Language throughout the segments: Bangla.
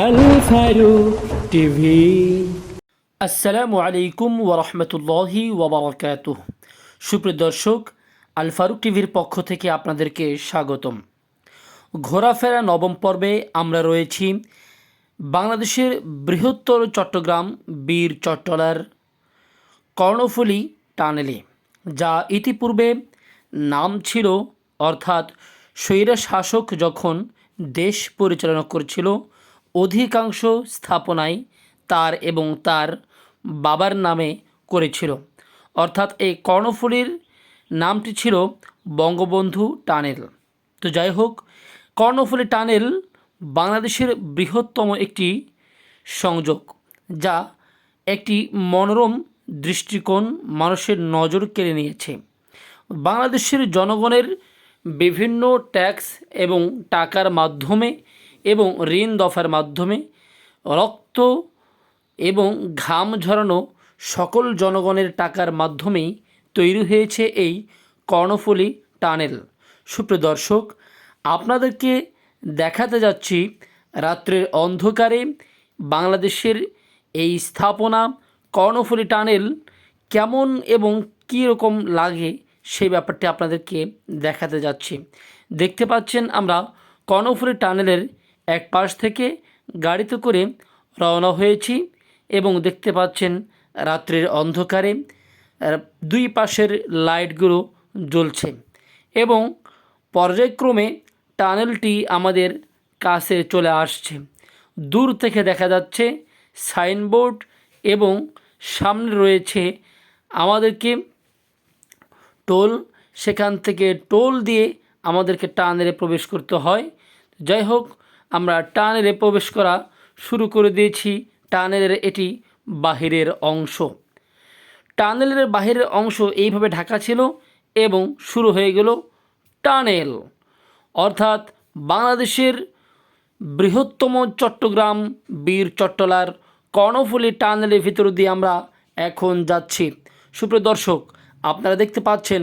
আল ফারুক টিভি। আসসালামু আলাইকুম ওরহমতুল্লাহি ওবরাকাতুহ সুপ্রিয় দর্শক আল ফারুক টিভির পক্ষ থেকে আপনাদেরকে স্বাগতম। ঘোরাফেরা নবম পর্বে আমরা রয়েছি বাংলাদেশের বৃহত্তর চট্টগ্রাম বীর চট্টলার কর্ণফুলী টানেলে, যা ইতিপূর্বে নাম ছিল, অর্থাৎ স্বৈরা শাসক যখন দেশ পরিচালনা করছিল অধিকাংশ স্থাপনাই তার এবং তার বাবার নামে করেছিল। অর্থাৎ এই কর্ণফুলীর নামটি ছিল বঙ্গবন্ধু টানেল। তো যাই হোক, কর্ণফুলী টানেল বাংলাদেশের বৃহত্তম একটি সংযোগ, যা একটি মনোরম দৃষ্টিকোণ মানুষের নজর কেড়ে নিয়েছে। বাংলাদেশের জনগণের বিভিন্ন ট্যাক্স এবং টাকার মাধ্যমে এবং ঋণ দফার মাধ্যমে রক্ত এবং ঘাম ঝরানো সকল জনগণের টাকার মাধ্যমেই তৈরি হয়েছে এই কর্ণফুলী টানেল। সুপ্রিয় দর্শক, আপনাদেরকে দেখাতে যাচ্ছি রাত্রের অন্ধকারে বাংলাদেশের এই স্থাপনা কর্ণফুলী টানেল কেমন এবং কী রকম লাগে সেই ব্যাপারটি আপনাদেরকে দেখাতে যাচ্ছি। দেখতে পাচ্ছেন আমরা কর্ণফুলী টানেলের এক পাশ থেকে গাড়িতে করে রওনা হয়েছি এবং দেখতে পাচ্ছেন রাত্রের অন্ধকারে দুই পাশের লাইটগুলো জ্বলছে এবং পর্যায়ক্রমে টানেলটি আমাদের কাছে চলে আসছে। দূর থেকে দেখা যাচ্ছে সাইনবোর্ড এবং সামনে রয়েছে আমাদেরকে টোল। সেখান থেকে টোল দিয়ে আমাদেরকে টানেলে প্রবেশ করতে হয়। যাই হোক আমরা টানেলে প্রবেশ করা শুরু করে দিয়েছি। টানেলের এটি বাহিরের অংশ। টানেলের বাহিরের অংশ এইভাবে ঢাকা ছিল এবং শুরু হয়ে গেল টানেল। অর্থাৎ বাংলাদেশের বৃহত্তম চট্টগ্রাম বীর চট্টলার কর্ণফুলী টানেলের ভিতর দিয়ে আমরা এখন যাচ্ছি। সুপ্রিয় দর্শক, আপনারা দেখতে পাচ্ছেন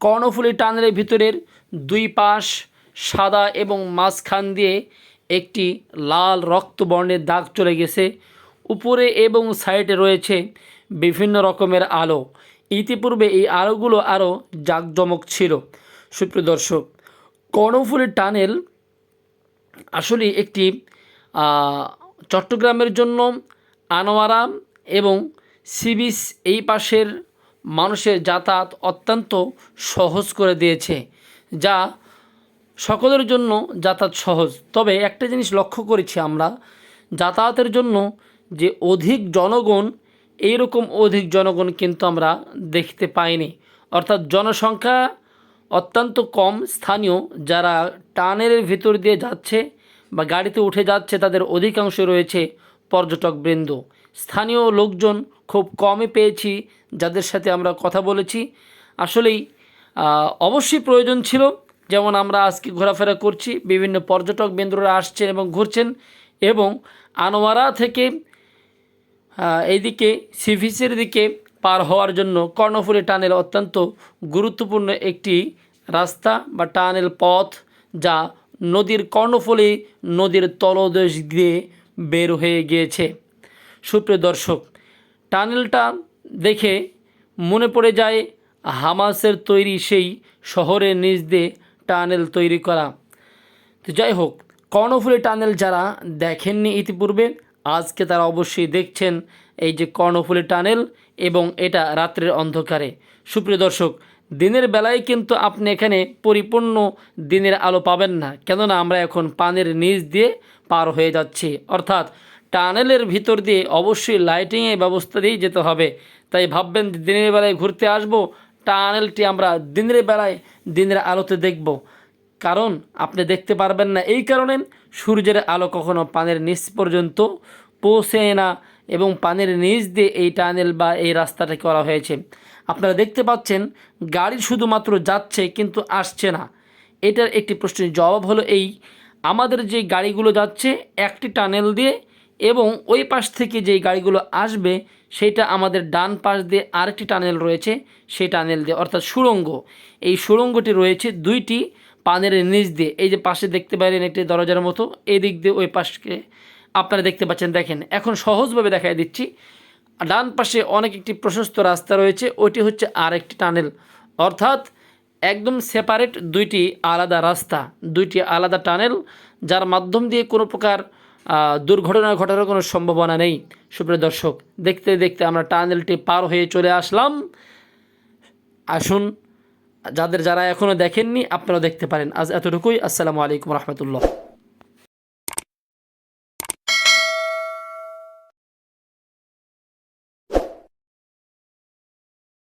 কর্ণফুলী টানেলের ভিতরের দুই পাশ সাদা এবং মাঝখান দিয়ে একটি লাল রক্তবর্ণের দাগ চলে গেছে। উপরে এবং সাইডে রয়েছে বিভিন্ন রকমের আলো। ইতিপূর্বে এই আলোগুলো আরও জাঁকজমক ছিল। সুপ্রিয় দর্শক, কর্ণফুলী টানেল আসলে একটি চট্টগ্রামের জন্য আনোয়ারা এবং সিবিস এই পাশের মানুষের যাতায়াত অত্যন্ত সহজ করে দিয়েছে, যা সকলের জন্য যাতায়াত সহজ। তবে একটা জিনিস লক্ষ্য করেছি আমরা, যাতায়াতের জন্য যে অধিক জনগণ, এইরকম অধিক জনগণ কিন্তু আমরা দেখতে পাইনি। অর্থাৎ জনসংখ্যা অত্যন্ত কম স্থানীয় যারা টানেলের ভিতর দিয়ে যাচ্ছে বা গাড়িতে উঠে যাচ্ছে তাদের অধিকাংশ রয়েছে পর্যটক পর্যটকবৃন্দ স্থানীয় লোকজন খুব কমই পেয়েছি যাদের সাথে আমরা কথা বলেছি। আসলেই অবশ্যই প্রয়োজন ছিল যেমন আমরা আজকে ঘোরাফেরা করছি, বিভিন্ন পর্যটক কেন্দ্ররা আসছেন এবং ঘুরছেন এবং আনোয়ারা থেকে এইদিকে সিভিসের দিকে পার হওয়ার জন্য কর্ণফুলী টানেল অত্যন্ত গুরুত্বপূর্ণ একটি রাস্তা বা টানেল পথ যা নদীর কর্ণফুলী নদীর তলদেশ দিয়ে বের হয়ে গিয়েছে। সুপ্রিয় দর্শক, টানেলটা দেখে মনে পড়ে যায় হামাসের তৈরি সেই শহরের নিচ দিয়ে টানেল তৈরি করা। তো যাই হোক, কর্ণফুলী টানেল যারা দেখেননি ইতিপূর্বে, আজকে তারা অবশ্যই দেখছেন এই যে কর্ণফুলী টানেল এবং এটা রাত্রের অন্ধকারে। সুপ্রিয় দর্শক, দিনের বেলায় কিন্তু আপনি এখানে পরিপূর্ণ দিনের আলো পাবেন না, কেননা আমরা এখন পানের নিচ দিয়ে পার হয়ে যাচ্ছি। অর্থাৎ টানেলের ভিতর দিয়ে অবশ্যই লাইটিংয়ের ব্যবস্থা দিয়েই যেতে হবে। তাই ভাববেন দিনের বেলায় ঘুরতে আসব টানেলটি আমরা দিনের বেলায় দিনের আলোতে দেখব। কারণ আপনি দেখতে পারবেন না। এই কারণে সূর্যের আলো কখনো পানের নিচ পর্যন্ত পৌঁছে না এবং পানের নিচ দিয়ে এই টানেল বা এই রাস্তাটা করা হয়েছে। আপনারা দেখতে পাচ্ছেন, গাড়ি শুধুমাত্র যাচ্ছে কিন্তু আসছে না। এটার একটি প্রশ্নের জবাব হলো এই, আমাদের যে গাড়িগুলো যাচ্ছে একটি টানেল দিয়ে এবং ওই পাশ থেকে যেই গাড়িগুলো আসবে সেটা আমাদের ডান পাশ দিয়ে আরেকটি টানেল রয়েছে, সেই টানেল দিয়ে, অর্থাৎ সুড়ঙ্গ। এই সুড়ঙ্গটি রয়েছে দুইটি পানের নিচ দিয়ে। এই যে পাশে দেখতে পারেন একটি দরজার মতো এই দিক দিয়ে ওই পাশকে আপনারা দেখতে পাচ্ছেন। দেখেন, এখন সহজভাবে দেখাই দিচ্ছি। ডান পাশে অনেক একটি প্রশস্ত রাস্তা রয়েছে, ওইটি হচ্ছে আর একটি টানেল। অর্থাৎ একদম সেপারেট দুইটি আলাদা রাস্তা, দুইটি আলাদা টানেল, যার মাধ্যম দিয়ে কোনো প্রকার দুর্ঘটনা ঘটার কোনো সম্ভাবনা নেই। সুপ্রিয় দর্শক, দেখতে দেখতে আমরা টানেলটি পার হয়ে চলে আসলাম। আসুন, যাদের যারা এখনও দেখেননি আপনারা দেখতে পারেন। আজ এতটুকুই। আসসালামু আলাইকুম রহমতুল্লাহ।